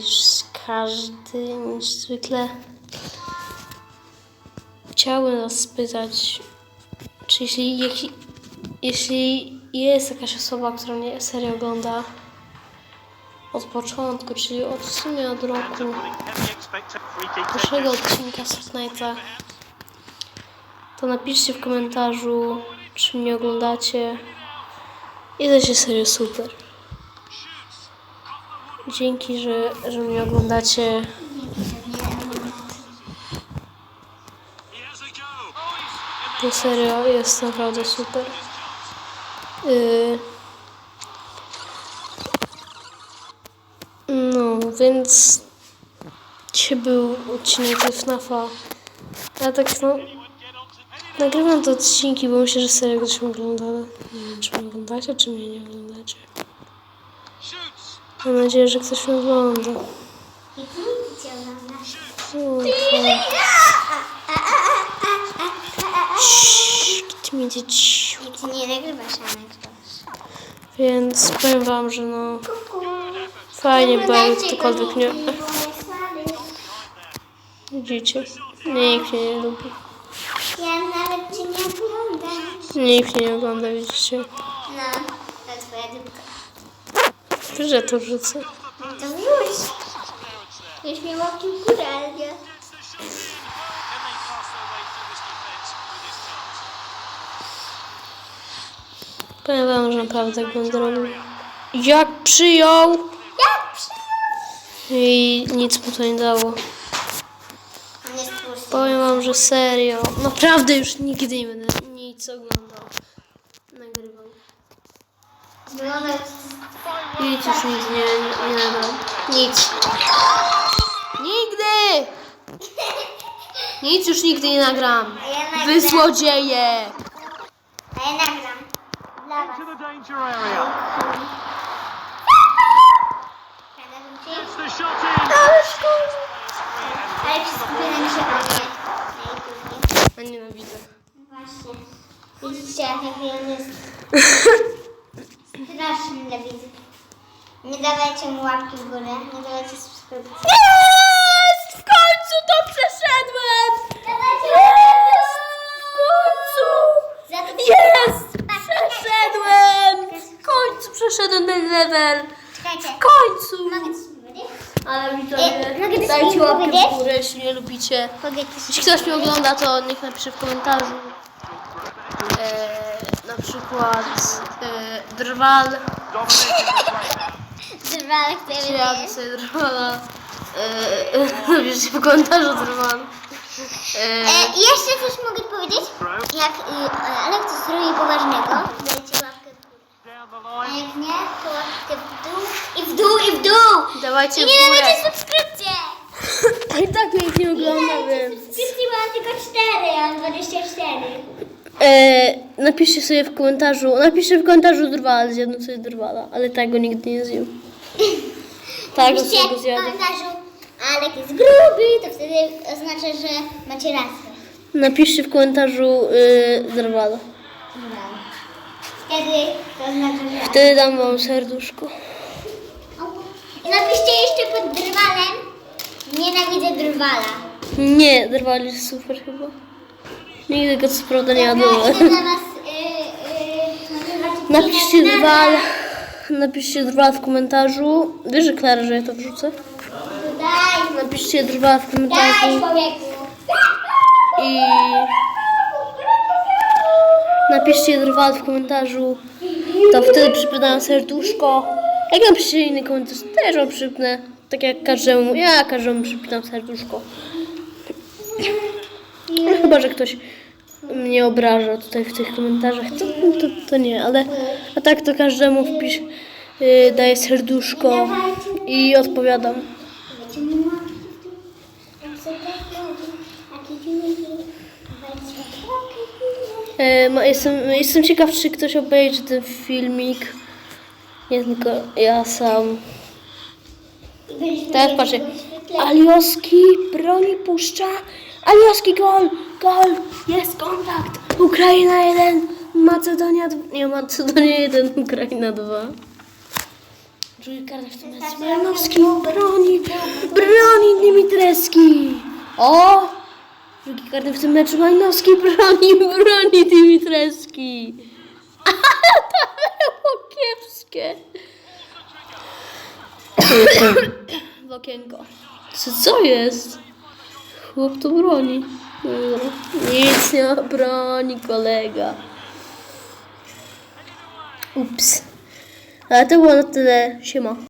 niż każdy, niż zwykle. Chciałbym was spytać, czy jeśli, jeśli, jeśli jest jakaś osoba, która mnie serię ogląda od początku, czyli od w sumie od roku pierwszego odcinka Fortnite'a, to napiszcie w komentarzu, czy mnie oglądacie. I to się serio super. Dzięki, że, że mnie oglądacie. To serio jest naprawdę super. Yy... No, więc dzisiaj był odcinek ze FNAFa. Ja tak no, nagrywam te odcinki, bo myślę, że serio ktoś mnie ogląda. Nie wiem, czy mnie oglądacie, czy mnie nie oglądacie. Mam nadzieję, że ktoś mnie ogląda. Ty mi dzieci. I ty nie nagrywasz, a nagrywasz. Więc powiem wam, że no fajnie, jakby ktokolwiek mnie... Widzicie? Nikt mnie nie lubi. Ja nawet cię nie oglądam. Nikt mnie nie ogląda, widzicie? No, to twoja dupka. Że to wrzucę. To wróć. Już w tym górę, ale nie. Powiem wam, że naprawdę tak robił. Jak przyjął! Jak przyjął? I nic mu to nie dało. Powiem wam, że serio. Naprawdę już nigdy nie będę nic oglądał. Nagrywam. Nic już nigdy nie, nie, nie nagram. Nic. Nigdy! Nic już nigdy nie nagram. A ja nagram. Wy złodzieje! A ja nagram. Dla was. Ale na się. Na YouTubie. A nienawidzę. Właśnie. Widzicie, jaki on jest straszny dla widzów. Nie dawajcie mu łapki w górę, nie dawajcie subskrypcji. Jest! W końcu to przeszedłem! Dawajcie Jest! W końcu! Za to Jest! Przeszedłem! W końcu przeszedłem ten level! Czekajcie. W końcu! Mogę coś powiedzieć? Ale E, widzowie, mogę coś dajcie łapkę powiedzieć? w górę, jeśli nie lubicie. Coś. Jeśli ktoś mnie ogląda, to niech napisze w komentarzu. E, przykład e, drwal. Drwalek, który ja jest. sobie drwala. E, napiszcie w komentarzu drwal. E, E, i jeszcze coś mogę powiedzieć? Jak y, Alek coś zrobi poważnego, dajcie łapkę w górę. A jak nie, to łapkę w dół i w dół i w dół. dawajcie I w nie górę. dawajcie subskrypcję. I tak mnie nie ogląda, Nie więc. subskrypcji mam tylko 4, ja mam 24. E, napiszcie sobie w komentarzu, napiszcie w komentarzu drwal, zjadł sobie drwala, ale tego nigdy nie zjadł. Tak, Piszcie sobie w zjadł. komentarzu, Alek jest gruby, to wtedy oznacza, że macie rację. Napiszcie w komentarzu y, drwala. Wtedy to oznacza, że... Wtedy dam wam serduszko. I napiszcie jeszcze pod drwalem, nienawidzę drwala. Nie, drwal jest super chyba. Nigdy go co prawda nie jadłem. yy, nagrywać Napiszcie na- Napiszcie drwal w komentarzu. Wiesz, że Klara, że ja to wrzucę? Napiszcie drwal w daj komentarzu i napiszcie drwal w komentarzu. To wtedy przypnę serduszko. Jak napiszecie inny komentarz, też wam przypnę. Tak jak każdemu, ja każdemu przypinam serduszko. No, chyba, że ktoś mnie obraża tutaj w tych komentarzach, to, to, to nie, ale a tak to każdemu wpisz, yy, daję serduszko i odpowiadam. Yy, jestem, jestem ciekaw, czy ktoś obejrzy ten filmik. Nie tylko ja sam. Teraz wyświetlenie. Alioski broni puszcza. Alioski gol! Gol! Jest kontakt! Ukraina 1, Macedonia 2. Nie, Macedonia 1, Ukraina 2. Drugi karta w tym jest Malinowski broni O! Drugi karty w tym meczu Majnowski broni, broni Dimitreski. Ale to było kiepskie. W okienko. Co, co jest? Chłop to broni. Nic nie broni, kolega. Ups. Ale to było na tyle. Siema.